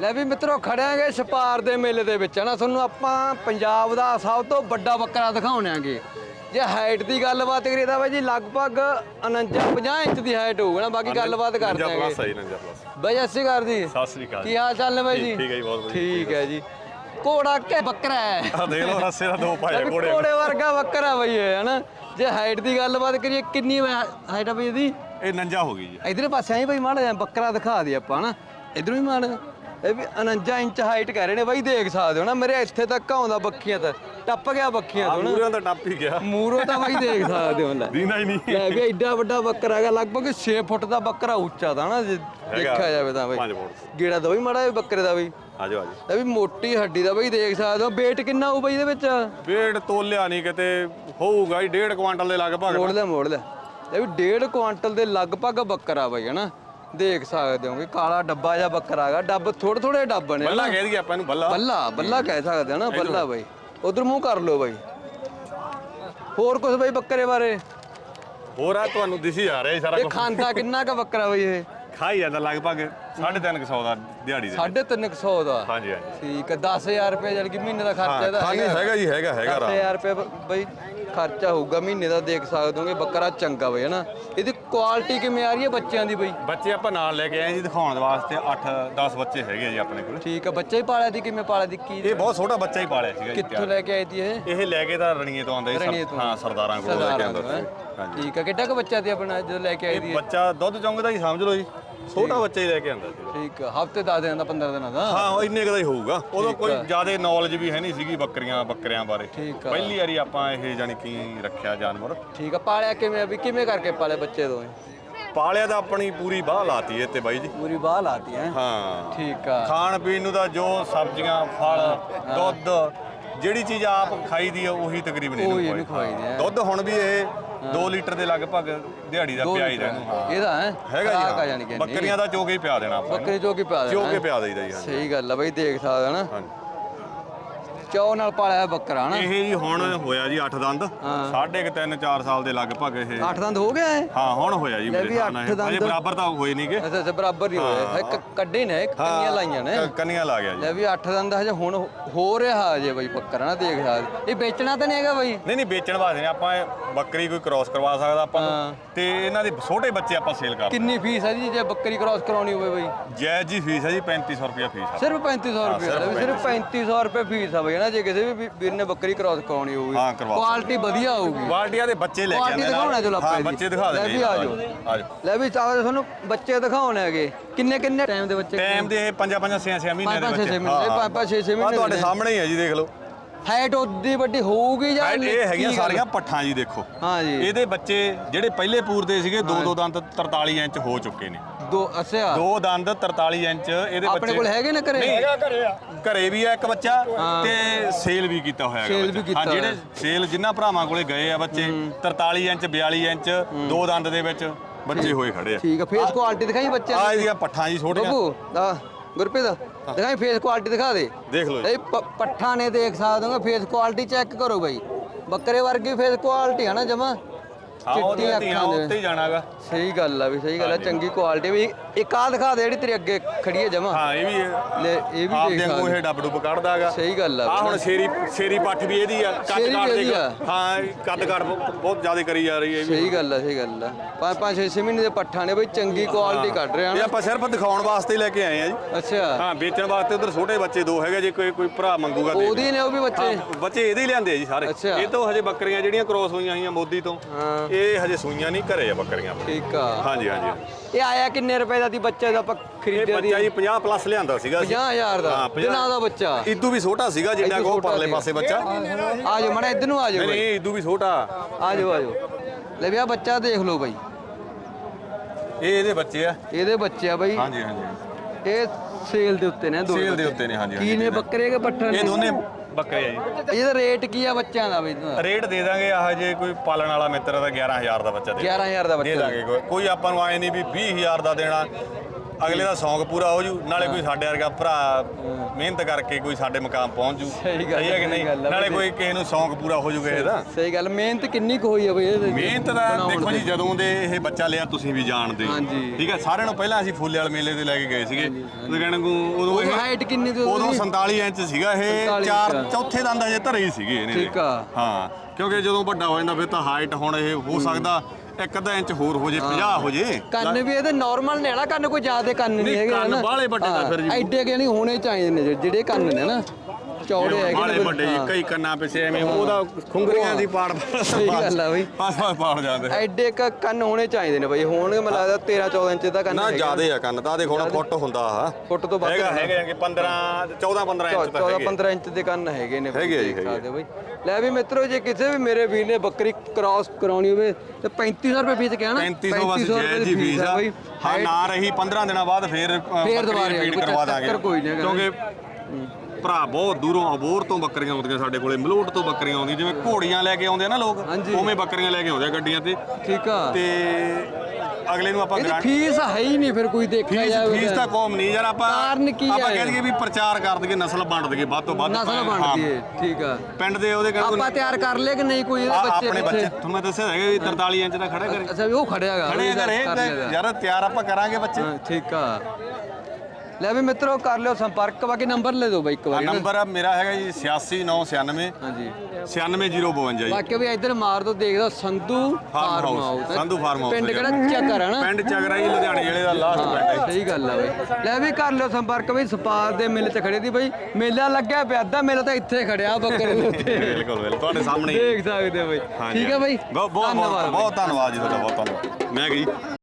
ਲੈ ਵੀ ਮਿੱਤਰੋ ਖੜਿਆਂਗੇ ਛਪਾਰ ਦੇ ਮੇਲੇ ਦੇ ਵਿੱਚ ਨਾ ਤੁਹਾਨੂੰ ਆਪਾਂ ਪੰਜਾਬ ਦਾ ਸਭ ਤੋਂ ਵੱਡਾ ਬੱਕਰਾ ਦਿਖਾਉਣਾਂਗੇ ਜੇ ਹਾਈਟ ਦੀ ਗੱਲਬਾਤ ਕਰੀਏ ਤਾਂ ਬਾਈ ਜੀ ਲਗਭਗ 49 50 ਇੰਚ ਦੀ ਹਾਈਟ ਹੋਊਗਾ ਨਾ ਬਾਕੀ ਗੱਲਬਾਤ ਕਰਦੇ ਪਲੱਸ ਆਂਗੇ। ਹੈ ਜੀ ਨੰਜਾ ਪਲੱਸ ਬਾਈ ਸਤਿ ਸ਼੍ਰੀ ਅਕਾਲ ਜੀ। ਸਤਿ ਸ੍ਰੀ ਅਕਾਲ ਕੀ ਹਾਲ ਚਾਲ ਨੇ ਬਾਈ ਜੀ? ਠੀਕ ਹੈ ਜੀ, ਬਹੁਤ ਵਧੀਆ। ਠੀਕ ਹੈ ਜੀ। ਘੋੜਾ ਕਿ ਬੱਕਰਾ ਹੈ? ਆ ਦੇਖ ਲਓ ਰਸੇ ਦਾ ਦੋ ਪਾਇਆ ਘੋੜੇ ਘੋੜੇ ਵਰਗਾ ਬੱਕਰਾ ਬਈ ਇਹ ਹਨਾ? ਜੇ ਹਾਈਟ ਦੀ ਗੱਲਬਾਤ ਕਰੀਏ ਕਿੰਨੀ ਹਾਈਟ ਆ ਬਈ ਇਹਦੀ? ਇਹ ਨੰਜਾ ਹੋ ਗਈ ਜੀ। ਇਧਰ ਪਾਸੇ ਆਈ ਬਈ ਮਾੜਾ ਜਿਹਾ ਬੱਕਰਾ ਦਿਖਾ ਦੇ ਆਪਾਂ ਨਾ ਇਧਰੋਂ ਵੀ ਮਾੜਾ ਇਹ ਵੀ 49 ਇੰਚ ਹਾਈਟ ਕਹਿ ਰਹੇ ਨੇ ਬਾਈ ਦੇਖ ਸਕਦੇ ਹੋ ਨਾ ਮੇਰੇ ਇੱਥੇ ਤੱਕ ਆਉਂਦਾ ਬੱਖੀਆਂ ਤਾਂ ਟੱਪ ਗਿਆ ਬੱਖੀਆਂ ਤੋਂ ਨਾ ਮੂਰਿਆਂ ਦਾ ਟੱਪ ਹੀ ਗਿਆ। ਮੂਰੋ ਤਾਂ ਬਾਈ ਦੇਖ ਸਕਦੇ ਹੋ ਲੈ। ਦੀਨਾ ਹੀ ਨਹੀਂ। ਲੈ ਵੀ ਐਡਾ ਵੱਡਾ ਬੱਕਰਾ ਹੈਗਾ ਲਗਭਗ 6 ਫੁੱਟ ਦਾ ਬੱਕਰਾ ਉੱਚਾ ਤਾਂ ਨਾ ਜੇ ਦੇਖਿਆ ਜਾਵੇ ਤਾਂ ਬਾਈ। 5 ਫੁੱਟ। ਗੇੜਾ ਦੋ ਵੀ ਮਾੜਾ ਬੱਕਰੇ ਦਾ ਬਈ ਆਜੋ ਆਜੋ ਇਹ ਵੀ ਮੋਟੀ ਹੱਡੀ ਦਾ ਬਈ ਦੇਖ ਸਕਦੇ ਹੋ। weight ਕਿੰਨਾ ਹੋਊ ਬਈ ਇਹਦੇ ਵਿੱਚ? ਵੇਟ ਤੋਲਿਆ ਨਹੀਂ ਕਿਤੇ ਹੋਊਗਾ ਹੀ 1.5 ਕੁਆਂਟਲ ਦੇ ਲਗਭਗ। ਮੋੜ ਲੈ ਮੋੜ ਲੈ। ਇਹ ਵੀ 1.5 ਕੁਆਂਟਲ ਦੇ ਲਗਭਗ ਬੱਕਰਾ ਬਈ ਹਨਾ? ਦੇਖ ਸਕਦੇ ਹੋਗੇ ਕਾਲਾ ਡੱਬਾ ਜਿਹਾ ਬੱਕਰਾ ਹੈਗਾ ਡੱਬ ਥੋੜੇ ਥੋੜੇ ਡੱਬ ਨੇ ਬੱਲਾ ਕਹਿ ਦਈਏ ਆਪਾਂ ਇਹਨੂੰ ਬੱਲਾ। ਬੱਲਾ ਬੱਲਾ ਕਹਿ ਸਕਦੇ ਆ ਨਾ ਬੱਲਾ ਬਈ। ਉਧਰ ਮੂੰਹ ਕਰ ਲਓ ਬਈ। ਹੋਰ ਕੁਝ ਬਈ ਬੱਕਰੇ ਬਾਰੇ? ਹੋਰ ਆ ਤੁਹਾਨੂੰ ਦਿਸੀ ਜਾ ਰਿਹਾ ਜੀ ਸਾਰਾ ਇਹ ਕੁਝ ਖਾਂਦਾ ਕਿੰਨਾ ਕ ਬੱਕਰਾ ਬਈ ਇਹ? ਖਾਈ ਜਾਂਦਾ ਲਗਭਗ। 350 ਦਾ ਦਿਹਾੜੀ ਦੇ 350 ਦਾ? ਹਾਂਜੀ ਹਾਂਜੀ। ਠੀਕ ਹੈ 10000 ਰੁਪਏ ਜਦ ਕਿ ਮਹੀਨੇ ਦਾ ਖਰਚਾ ਇਹਦਾ ਖਾਣੀ ਹੈਗਾ। ਜੀ ਹੈਗਾ ਹੈਗਾ ਰਾ 10000 ਰੁਪਏ ਬ- ਬਈ ਖਰਚਾ ਹੋਊਗਾ ਮਹੀਨੇ ਦਾ ਦੇਖ ਸਕਦੇ ਹੋਗੇ ਬੱਕਰਾ ਚੰਗਾ ਬਈ ਹਨਾ। ਇਹਦੀ ਕੁਆਲਿਟੀ ਕਿਵੇਂ ਆ ਰਹੀ ਹੈ ਬੱਚਿਆਂ ਦੀ ਬਈ? ਬੱਚੇ ਆਪਾਂ ਨਾਲ ਲੈ ਕੇ ਆਏ ਜੀ ਦਿਖਾਉਣ ਵਾਸਤੇ 8 10 ਬੱਚੇ ਹੈਗੇ ਜੀ ਆਪਣੇ ਕੋਲ। ਠੀਕ ਹੈ ਬੱਚਾ ਹੀ ਪਾਲਿਆ ਦੀ ਕਿਵੇਂ ਪਾਲਿਆ ਦੀ ਕੀ ਇਹ ਬਹੁਤ ਛੋਟਾ ਬੱਚਾ ਹੀ ਪਾਲਿਆ ਸੀਗਾ ਜੀ ਕਿੱਥੋਂ ਲੈ ਕੇ ਆਈ ਦੀ ਇਹ? ਇਹ ਲੈ ਕੇ ਤਾਂ ਰਣੀਏ ਤੋਂ ਆਉਂਦਾ ਜੀ ਸਰ- ਤੋਂ। ਹਾਂ ਸਰਦਾਰਾਂ ਕੋਲ ਲੈ ਕੇ ਸਰਦਾਰਾਂ ਆਉਂਦਾ ਤੋਂ, ਹੈਂ? ਸੀ ਹਾਂਜੀ। ਠੀਕ ਹੈ ਕਿੱਡਾ ਕੁ ਬੱਚਾ ਤੇ ਆਪਣਾ ਜਦੋਂ ਲੈ ਕੇ ਆਈ ਦੀ ਇਹ? ਬੱਚਾ ਦੁੱਧ ਚੌਂਕਦਾ ਹੀ ਸਮਝ ਲਓ ਜੀ। ਛੋਟਾ ਬੱਚਾ ਹੀ ਲੈ ਕੇ ਆਉਂਦਾ ਸੀ ਠੀਕ ਹਫ਼ਤੇ 10 ਦਿਨਾਂ ਦਾ 15 ਦਿਨਾਂ ਦਾ? ਹਾਂ ਇੰਨੇ ਕੁ ਦਾ ਹੀ ਹੋਊਗਾ। ਉਦੋਂ ਕੋਈ ਆ। ਜ਼ਿਆਦਾ ਨੌਲੇਜ ਵੀ ਹੈ ਨਹੀਂ ਸੀਗੀ ਬੱਕਰੀਆਂ ਬੱਕਰਿਆਂ ਬਾਰੇ। ਠੀਕ ਆ। ਪਹਿਲੀ ਵਾਰੀ ਆਪਾਂ ਇਹ ਜਾਨੀ ਕੀ ਰੱਖਿਆ ਜਾਨਵਰ। ਠੀਕ ਹੈ ਪਾਲਿਆ ਕਿਵੇਂ ਆ? ਵੀ ਕਿਵੇਂ ਕਰਕੇ ਪਾਲਿਆ ਬੱਚੇ ਦੋਵੇਂ? ਪਾਲਿਆ ਤਾਂ ਆਪਣੀ ਪੂਰੀ ਬਾਹ ਲਾਤੀ ਇੱਥੇ ਬਾਈ ਜੀ। ਪੂਰੀ ਬਾਹ ਲਾਤੀ ਹੈ? ਹਾਂ। ਠੀਕ ਆ। ਖਾਣ ਪੀਣ ਨੂੰ ਤਾਂ ਜੋ ਸਬਜ਼ੀਆਂ ਫਲ ਦੁੱਧ ਜਿਹੜੀ ਚੀਜ਼ ਆਪ ਖਾਈਦੀ ਆ ਉਹੀ ਤਕਰੀਬਨ ਉਹੀ ਇਹਨੂੰ ਇਹਨੂੰ ਖਵਾਈਦੀ ਆ। ਦੁੱਧ ਹੁਣ ਵੀ ਇਹ 2 ਲੀਟਰ ਦੇ ਲਗਭਗ ਦਿਹਾੜੀ ਦਾ ਦੋ ਪਿਆ ਹੀ ਲੀਟਰ। ਹਾਂ ਇਹਦਾ ਹੈ। ਹੈਗਾ ਖੁਰਾਕ ਆ ਜੀ ਜਾਣੀ ਕਿ ਹਾਂ। ਇੰਨੀ। ਬੱਕਰੀਆਂ ਦਾ ਚੋਕੇ ਹੀ ਪਿਆ ਦੇਣਾ ਆਪਾਂ ਬੱਕਰੀ ਜੋ ਕੀ ਪਿਆ ਦੇਣਾ ਚੋਕੇ ਹੈਂ? ਪਿਆ ਦੇਈਦਾ ਜੀ ਹਾਂਜੀ ਸਹੀ ਗੱਲ ਆ ਬਈ ਦੇਖ ਸਕਦਾ ਨਾ। ਹਾਂਜੀ। ਚੌ ਨਾਲ ਪਾਲਿਆ ਹੋਇਆ ਬੱਕਰਾ ਹਨਾ? ਇਹ ਜੀ ਹੁਣ ਹੋਇਆ ਜੀ 8 ਦੰਦ। ਹਾਂ। ਸਾਢੇ ਕੁ ਤਿੰਨ 4 ਸਾਲ ਦੇ ਲਗਭਗ ਇਹ। ਅੱਠ ਦੰਦ ਹੋ ਗਿਆ ਇਹ? ਹਾਂ ਹੁਣ ਹੋਇਆ ਜੀ ਲੈ ਮੇਰੇ ਵੀ ਨਾਲ ਅੱਠ ਇਹ। ਦੰਦ- ਅਜੇ ਬਰਾਬਰ ਤਾਂ ਹੋਏ ਨਹੀਂਗੇ ਅੱਛਾ ਅੱਛਾ ਬਰਾਬਰ ਨਹੀਂ ਹੋਇਆ। ਇੱਕ ਕੱਢੇ ਨੇ ਕੰਨੀਆਂ ਲਾਈਆਂ ਨੇ। ਕੰਨੀਆਂ ਲਾ ਗਿਆ ਜੀ। ਲੈ ਵੀ ਅੱਠ ਦੰਦ ਹਜੇ ਹੁਣ ਹੋ ਰਿਹਾ ਹਜੇ ਬਈ ਬੱਕਰਾ ਨਾ ਦੇਖ ਸਕਦੇ ਇਹ ਵੇਚਣਾ ਤਾਂ ਨਹੀਂ ਹੈਗਾ ਬਈ? ਨਹੀਂ ਨਹੀਂ ਵੇਚਣ ਵਾਸਤੇ ਨਹੀਂ ਆਪਾਂ ਇਹ ਬੱਕਰੀ ਕੋਈ ਕ੍ਰਾਸ ਕਰਵਾ ਸਕਦਾ ਆਪਾਂ ਨੂੰ। ਤੇ ਇਹਨਾਂ ਦੇ ਛੋਟੇ ਬੱਚੇ ਆਪਾਂ ਸੇਲ ਕਰਦੇ ਕਿੰਨੀ ਫੀਸ ਹੈ ਜੀ ਜੇ ਬੱਕਰੀ ਕ੍ਰਾਸ ਕਰਾਉਣੀ ਹੋਵੇ ਬਈ? ਜਾਇਜ਼ ਜੀ ਫੀਸ ਹੈ ਜੀ 3500 ਰੁਪਏ ਫੀਸ ਹੈ ਸਿਰਫ 3500 ਰੁਪਏ ਸਿਰਫ ਲੈ ਵੀ ਸਿਰਫ 3500 ਰੁਪਏ ਫੀਸ ਆ ਬਈ ਨਾ? ਜੇ ਕਿਸੇ ਵੀ ਵੀਰ ਨੇ ਬੱਕਰੀ ਕ੍ਰਾਸ ਕਰਾਉਣੀ ਹੋਵੇ ਹਾਂ, ਕਰਵਾ ਕੁਆਲਿਟੀ ਵਧੀਆ ਹੋਊਗੀ। ਕੁਆਲਟੀਆਂ ਦੇ ਬੱਚੇ ਲੈ ਕੇ ਕੁਆਲਿਟੀ ਆਉਂਦੇ ਦਿਖਾਉਣਾ ਚਲੋ ਆਪਾਂ ਹਾਂ। ਬੱਚੇ ਦਿਖਾ ਲੈ ਦਿੰਦੇ ਵੀ ਆ ਲੈ ਵੀ ਚਾਹ ਤੁਹਾਨੂੰ ਬੱਚੇ ਦਿਖਾਉਣੇ ਹੈਗੇ। ਕਿੰਨੇ ਕਿੰਨੇ ਟਾਈਮ ਦੇ ਬੱਚੇ ਟਾਈਮ ਦੇ ਇਹ ਪੰਜਾਂ ਪੰਜਾਂ 6 6 ਮਹੀਨੇ ਦੇ ਬੱਚੇ। ਮਹੀਨੇ, ਹਾਂ, ਪੰਜ- ਪੰਜ, ਛੇ- ਛੇ ਮਹੀਨੇ ਤੁਹਾਡੇ ਦੇ। ਸਾਹਮਣੇ ਹੀ ਹੈ ਜੀ ਦੇਖ ਲਓ। ਹਾਈਟ ਉਦੀ ਵੱਡੀ ਹੋਊਗੀ ਜਾਂ ਇਹ ਹੈਗੀਆਂ ਕੀ ਗੱਲ? ਸਾਰੀਆਂ ਪੱਠਾਂ ਜੀ ਦੇਖੋ। ਹਾਂ ਜੀ। ਇਹਦੇ ਬੱਚੇ ਜਿਹੜੇ ਪਹਿਲੇ ਪੂਰਦੇ ਸੀਗੇ ਦੋ ਦੋ ਦੰਦ 43 ਇੰਚ ਹੋ ਚੁੱਕੇ ਨੇ। ਦੋ ਅੱਛਾ। ਦੋ ਦੰਦ 43 ਇੰਚ ਇਹਦੇ ਬੱਚੇ ਆਪਣੇ ਕੋਲ ਹੈਗੇ ਨਾ ਘਰੇ? ਨਹੀਂ ਘਰੇ ਆ। ਘਰੇ ਵੀ ਆ ਇੱਕ ਬੱਚਾ ਤੇ ਸੇਲ ਵੀ ਕੀਤਾ ਹੋਇਆ ਹੈਗਾ Sale ਵੀ ਬੱਚਾ। ਕੀਤਾ ਹਾਂ ਜਿਹੜੇ ਹੋਇਆ। ਸੇਲ ਜਿਨ੍ਹਾਂ ਭਰਾਵਾਂ ਕੋਲੇ ਗਏ ਆ ਬੱਚੇ 43 ਇੰਚ 42 ਇੰਚ ਦੋ ਦੰਦ ਦੇ ਵਿੱਚ। ਬੱਚੇ ਹੋਏ ਖੜੇ ਆ। ਠੀਕ ਆ ਫੇਸ ਕੁਆਲਿਟੀ ਦਿਖਾਈ ਬੱਚਿਆਂ ਆ ਇਹਦੀਆਂ ਪੱਠਾਂ ਜੀ ਛੋਟੀਆਂ। ਬੱਬੂ ਆ ਗੁਰਪ੍ਰੀਤ ਦਿਖਾਈ ਫੇਸ ਕੁਆਲਿਟੀ ਦਿਖਾ ਦੇ। ਦੇਖ ਲਓ ਜੀ। ਇਹ ਪੱਠਾ ਨੇ ਦੇਖ ਸਕਦੇ ਹੋ ਫੇਸ ਕੁਆਲਿਟੀ ਚੈੱਕ ਕਰੋ ਬਾਈ। ਬੱਕਰੇ ਵਰਗੀ ਫੇਸ ਕੁਆਲਿਟੀ ਹੈ ਨਾ ਜਮਾ। ਹਾਂ ਉਹਦੀਆਂ ਧੀਆਂ ਉੱਤੇ ਹੀ ਜਾਣਾਗਾ। ਸਹੀ ਗੱਲ ਆ ਵੀ ਸਹੀ ਗੱਲ ਆ ਚੰਗੀ ਕੁਆਲਿਟੀ ਵੀ ਇੱਕ ਆ ਦਿਖਾ ਦੇ ਜਿਹੜੀ ਤੇਰੇ ਅੱਗੇ ਖੜੀ ਹੈ ਜਮਾ। ਹਾਂ ਇਹ ਵੀ ਲੈ ਇਹ ਵੀ ਦੇਖ ਵਾਂਗੂ ਸਕਦੇ। ਇਹ ਡੱਬ ਡੁੱਬ ਕੱਢਦਾਗਾ ਸਹੀ ਗੱਲ ਆ। ਆ ਹੁਣ ਸ਼ੇਰੀ ਸ਼ੇਰੀ ਪੱਠ ਵੀ ਇਹਦੀ ਆ ਕੱਦ ਸ਼ੇਰੀ ਵੀ ਕਾਟ ਇਹਦੀ ਦੇ ਆ। ਹਾਂ ਕੱਦ ਕਾਟ ਬਹੁਤ ਬਹੁਤ ਜ਼ਿਆਦਾ ਕਰੀ ਜਾ ਰਹੀ ਹੈ ਇਹ ਵੀ। ਸਹੀ ਗੱਲ ਆ ਸਹੀ ਗੱਲ ਆ। ਪੰਜ ਪੰਜ ਛੇ ਛੇ ਮਹੀਨੇ ਦੇ ਪੱਠਾਂ ਨੇ ਬਈ ਚੰਗੀ ਕੁਆਲਿਟੀ ਕੱਢ ਰਹੇ ਇਹ ਆਪਾਂ ਸਿਰਫ ਦਿਖਾਉਣ ਵਾਸਤੇ ਹੀ ਲੈ ਕੇ ਆਏ ਆ ਜੀ। ਅੱਛਾ। ਹਾਂ ਵੇਚਣ ਵਾਸਤੇ ਉਧਰ ਛੋਟੇ ਬੱਚੇ ਦੋ ਹੈਗੇ ਜੇ ਕੋਈ ਕੋਈ ਭਰਾ ਮੰਗੂਗਾ ਦੇ ਉਹਦੀ ਨੇ ਉਹ ਵੀ ਬੱਚੇ। ਹਾਂ, ਬੱਚੇ ਇਹਦੇ ਹੀ ਲਿਆਂਦੇ ਆ ਜੀ ਸਾਰੇ। ਅੱਛਾ। ਇਹ ਤੋਂ ਹਜੇ ਬੱਕਰੀਆਂ ਜਿਹੜੀਆਂ ਕ੍ਰੋਸ ਹੋਈਆਂ ਹੋਈਆਂ ਮੋਦੀ ਤੋਂ ਹਾਂ। ਇਹ ਹਜੇ ਸੂਈਆਂ ਨਹੀਂ ਘਰੇ ਆ ਬੱਕਰੀਆਂ ਆਪਣੇ। ਠੀਕ ਆ ਹਾਂਜੀ ਹਾਂਜੀ। ਇਹ ਆਇਆ ਕਿੰਨੇ ਰੁਪਏ ਦਾ ਦੀ ਬੱਚੇ ਦਾ ਆਪਾਂ ਇਹ ਖਰੀਦਿਆ ਦੀ? ਬੱਚਾ ਜੀ 50 ਪਲੱਸ ਲਿਆਂਦਾ ਸੀਗਾ ਅਸੀਂ। 50000 ਦਾ? ਹਾਂ, ਪੰਜਾਹ। ਦਿਨਾਂ ਦਾ ਬੱਚਾ? ਇਦੂ ਵੀ ਛੋਟਾ ਸੀਗਾ ਇਦੂ ਕੋ ਛੋਟਾ ਪਰਲੇ ਸੀਗਾ। ਪਾਸੇ ਬੱਚਾ। ਆ ਜਾਓ ਮੜਾ ਇੱਧਰ ਨੂੰ ਆ ਜਾਓ ਨਹੀਂ ਬਾਈ ਨਹੀਂ ਇਦੂ ਵੀ ਛੋਟਾ। ਆ ਜਾਓ ਆ ਜਾਓ ਲੈ ਵੀ ਆ ਬੱਚਾ ਦੇਖ ਲਓ ਬਾਈ। ਇਹ ਇਹਦੇ ਬੱਚੇ ਆ। ਇਹਦੇ ਬੱਚੇ ਆ ਬਾਈ। ਹਾਂਜੀ ਹਾਂਜੀ। ਇਹ ਸੇਲ ਦੇ ਉੱਤੇ ਨੇ ਦੋ ਸੇਲ ਦੇ ਉੱਤੇ ਨੇ ਹਾਂਜੀ ਕੀ ਹਾਂਜੀ ਨੇ ਬੱਕਰੇ ਕੇ ਪੱਠਾ ਇਹ ਦੋਨੇ ਬੱਕਰੇ ਆ ਜੀ। ਇਹਦਾ ਰੇਟ ਕੀ ਆ ਬੱਚਿਆਂ ਦਾ ਬਾਈ ਇਹਦਾ? ਰੇਟ ਦੇ ਦਾਂਗੇ ਆਹ ਜੇ ਕੋਈ ਪਾਲਣ ਵਾਲਾ ਮਿੱਤਰ ਦਾ 11000 ਦਾ ਬੱਚਾ ਦੇ 11000 ਦਾ ਦੇ ਬੱਚਾ ਦਾਂਗੇ ਕੋਈ- ਕੋਈ ਆਪਾਂ ਨੂੰ ਆਏ ਨਹੀਂ ਵੀ 20000 ਦਾ ਦੇਣਾ। ਅਗਲੇ ਦਾ ਸ਼ੌਂਕ ਪੂਰਾ ਹੋ ਜੂ ਨਾਲੇ ਕੋਈ ਸਾਡੇ ਵਰਗਾ ਭਰਾ ਮਿਹਨਤ ਕਰਕੇ ਕੋਈ ਸਾਡੇ ਮਕਾਮ ਪਹੁੰਚ ਜੂ ਸਹੀ ਗੱਲ ਹੈ ਕਿ ਨਹੀਂ ਨਾਲੇ। ਕੋਈ ਕਿਸੇ ਨੂੰ ਸ਼ੌਂਕ ਪੂਰਾ ਹੋ ਜੂਗਾ ਇਹਦਾ ਸਹੀ ਗੱਲ ਮਿਹਨਤ ਕਿੰਨੀ ਕੁ ਹੋਈ ਆ ਬਈ ਇਹਦੇ ਮਿਹਨਤ ਦਾ ਦੇਖੋ। ਜੀ ਜਦੋਂ ਦੇ ਇਹ ਬੱਚਾ ਲਿਆ ਤੁਸੀਂ ਵੀ ਜਾਣਦੇ ਹੋ। ਠੀਕ ਹੈ ਸਾਰਿਆਂ ਨੂੰ ਪਹਿਲਾਂ ਅਸੀਂ ਫੁੱਲੇ ਵਾਲੇ ਮੇਲੇ ਤੇ ਲੈ ਕੇ ਗਏ ਸੀਗੇ ਉਹਦੇ ਕਹਿਣ ਨੂੰ ਉਦੋਂ ਉਦੋਂ height ਕਿੰਨੀ ਸੀ ਉਦੋਂ ਉਹਦੀ? 47 ਇੰਚ ਸੀਗਾ ਇਹ 47 ਚਾਰ। ਚੌਥੇ ਦੰਦ ਹਜੇ ਧਰੇ ਹੀ ਸੀਗੇ ਇਹਨੇ ਠੀਕ ਆ। ਹਾਂ ਕਿਉਂਕਿ ਜਦੋਂ ਵੱਡਾ ਹੋ ਜਾਂਦਾ ਫਿਰ ਤਾਂ ਹਾਈਟ ਹੁਣ ਇਹ ਹੋ ਸਕਦਾ ਇੱਕ ਅੱਧਾ ਇੰਚ ਹੋਰ ਹੋ ਜੇ 50 ਹੋ ਜੇ। ਕੰਨ ਵੀ ਇਹਦੇ ਨਾਰਮਲ ਨੇ ਨਾ ਕੰਨ ਕੋਈ ਜ਼ਿਆਦਾ ਕੰਨ ਨਹੀਂ ਹੈਗੇ ਕੰਨ ਨਾ ਬਾਹਲੇ ਵੱਡੇ ਤਾਂ ਫਿਰ ਜੀ। ਐਡੇ ਕਿ ਨਹੀਂ ਹੋਣੇ ਚਾਹੀਦੇ ਨੇ ਜਿਹੜੇ- ਜਿਹੜੇ ਕੰਨ ਨੇ ਨਾ। ਚੌੜੇ ਹੈਗੇ ਨੇ ਵੱਡੇ ਜੀ, ਹਾਂ। ਕਈ ਕੰਨਾਂ ਪਿੱਛੇ ਐਵੇਂ ਉਹਦਾ ਖੁੰਗਰੀਆਂ ਦੀ ਪਾੜ ਸਹੀ ਗੱਲ ਆ ਬਈ। ਪਾਸ ਪਾਸ ਪਾੜ ਜਾਂਦੇ। ਐਡੇ ਕ ਕੰਨ ਹੋਣੇ ਚਾਹੀਦੇ ਨੇ ਬਈ। ਹੋਣਗੇ ਮੈਨੂੰ ਲੱਗਦਾ 13 14 ਇੰਚ ਦਾ ਕੰਨ ਨਾ ਹੈਗਾ। ਜ਼ਿਆਦੇ ਆ ਕੰਨ। ਤਾਂ ਦੇਖੋ ਨਾ ਫੁੱਟ ਹੁੰਦਾ ਆ। ਫੁੱਟ ਤੋਂ ਵੱਧ ਹੈਗਾ ਹੈਗਾ ਕਿ 15 14 15 ਇੰਚ ਤਾਂ 14 ਹੈਗੇ 15 ਇੰਚ ਦੇ ਕੰਨ ਹੈਗੇ ਨੇ ਹੈਗੇ ਆ ਜੀ, ਦੇਖ ਹੈਗੇ ਆ। ਸਕਦੇ ਹੋ ਬਈ। ਲੈ ਵੀ ਮਿੱਤਰੋ ਜੇ ਕਿਸੇ ਵੀ ਮੇਰੇ ਵੀਰ ਨੇ ਬੱਕਰੀ ਕ੍ਰਾਸ ਕਰਾਉਣੀ ਹੋਵੇ ਤੇ 3500 ਰੁਪਏ ਫੀਸ ਕਿਹਾ ਨਾ। 3500 ਬਸ ਰੁਪਏ ਜੈ ਜੀ ਫੀਸ ਆ ਬਈ। ਹਾਂ ਨਾ ਰਹੀ 15 ਦਿਨਾਂ ਬਾਅਦ ਫੇਰ ਅ, ਫੇਰ ਬੱਕਰੀ ਦੁਬਾਰੇ repeat ਕਰਵਾ ਦਾਂਗੇ। ਕੋਈ ਨਹੀਂ ਹੈਗਾ। ਕਿਉਂਕਿ ਭਰਾ ਬਹੁਤ ਦੂਰੋਂ ਅਬੋਰ ਤੋਂ ਬੱਕਰੀਆਂ ਆਉਂਦੀਆਂ ਸਾਡੇ ਕੋਲੇ ਮਲੋਟ ਤੋਂ ਬੱਕਰੀਆਂ ਆਉਂਦੀਆਂ ਜਿਵੇਂ ਘੋੜੀਆਂ ਲੈ ਕੇ ਆਉਂਦੇ ਆ ਨਾ ਲੋਕ ਹਾਂਜੀ। ਉਵੇਂ ਬੱਕਰੀਆਂ ਲੈ ਕੇ ਆਉਂਦੇ ਆ ਗੱਡੀਆਂ ਤੇ। ਠੀਕ ਆ। ਤੇ ਅਗਲੇ ਨੂੰ ਆਪਾਂ ਇਹਦੀ ਗਰੰਟ ਫੀਸ ਹੈ ਹੀ ਨਹੀਂ ਫਿਰ ਕੋਈ ਦੇਖਿਆ ਫੀਸ ਜਾਵੇ ਫੀਸ ਤਾਂ। ਕੌਮ ਨਹੀਂ ਯਾਰ ਆਪਾਂ ਕਾਰਨ ਕੀ ਆਪਾਂ ਹੈ? ਕਹਿ ਦਈਏ ਵੀ ਪ੍ਰਚਾਰ ਕਰ ਦਈਏ ਨਸਲ ਵੰਡ ਦਈਏ ਵੱਧ ਤੋਂ ਵੱਧ ਨਸਲ ਹਾਂ। ਬਣਦੀ ਏ ਠੀਕ ਆ। ਪਿੰਡ ਦੇ ਉਹਦੇ ਕਹਿੰਦੇ ਆਪਾਂ ਤਿਆਰ ਕਰ ਲਏ ਕਿ ਨਹੀਂ ਕੋਈ ਇਹਦੇ ਬੱਚੇ ਆਪਣੇ ਬੱਚੇ? ਤੁਹਾਨੂੰ ਮੈਂ ਦੱਸਿਆ ਹੈਗਾ ਵੀ 43 ਇੰਚ ਦਾ ਖੜਾ ਕਰੇ। ਅੱਛਾ ਵੀ ਉਹ ਖੜਿਆਗਾ ਖੜੇ ਘਰੇ ਯਾਰ ਤਿਆਰ ਆਪਾਂ ਕਰਾਂਗੇ ਬੱਚੇ। ਹਾਂ ਠੀਕ ਆ। ਲੈ ਵੀ ਮਿੱਤਰੋ ਕਰ ਲਿਓ ਸੰਪਰਕ ਬਾਕੀ ਨੰਬਰ ਲੈ ਦਿਓ ਬਾਈ ਇੱਕ ਆ ਵਾਰੀ। ਨੰਬਰ ਮੇਰਾ ਹੈਗਾ ਜੀ 86996 ਹਾਂਜੀ। 96052 ਜੀ। ਬਾਕੀ ਵੀ ਇੱਧਰ ਮਾਰ ਦੋ ਦੇਖਦਾ Sandhu farm house, house Sandhu farm house ਪਿੰਡ। ਕਿਹੜਾ ਚੱਕਰ ਆ ਨਾ? ਪਿੰਡ ਚਗਰਾ ਜੀ ਲੁਧਿਆਣੇ ਜ਼ਿਲ੍ਹੇ ਦਾ ਲਾਸਟ ਪਿੰਡ ਹੈ ਸਹੀ ਗੱਲ ਆ ਬਈ। ਲੈ ਵੀ ਕਰ ਲਿਓ ਸੰਪਰਕ ਬਈ ਸਪਾਰ ਦੇ ਮੇਲੇ 'ਚ ਖੜੇ ਦੀ ਬਈ। ਮੇਲਾ ਲੱਗਿਆ ਪਿਆ ਅੱਧਾ ਮੇਲਾ ਤਾਂ ਇੱਥੇ ਖੜਿਆ ਬੱਕਰੇ ਦੇ ਉੱਤੇ। ਬਿਲਕੁਲ ਬਿਲਕੁਲ ਤੁਹਾਡੇ ਸਾਹਮਣੇ ਹੀ। ਹੈ। ਦੇਖ ਸਕਦੇ ਹੋ ਬਈ। ਹਾਂਜੀ, ਠੀਕ ਹੈ ਬਈ? ਬਹੁਤ ਬਹੁਤ ਧੰਨਵਾਦ ਬਹੁਤ ਧੰਨਵਾਦ ਜੀ ਤੁਹਾਡਾ ਬਹੁਤ ਧੰਨਵਾਦ। ਮੈਂ ਗਈ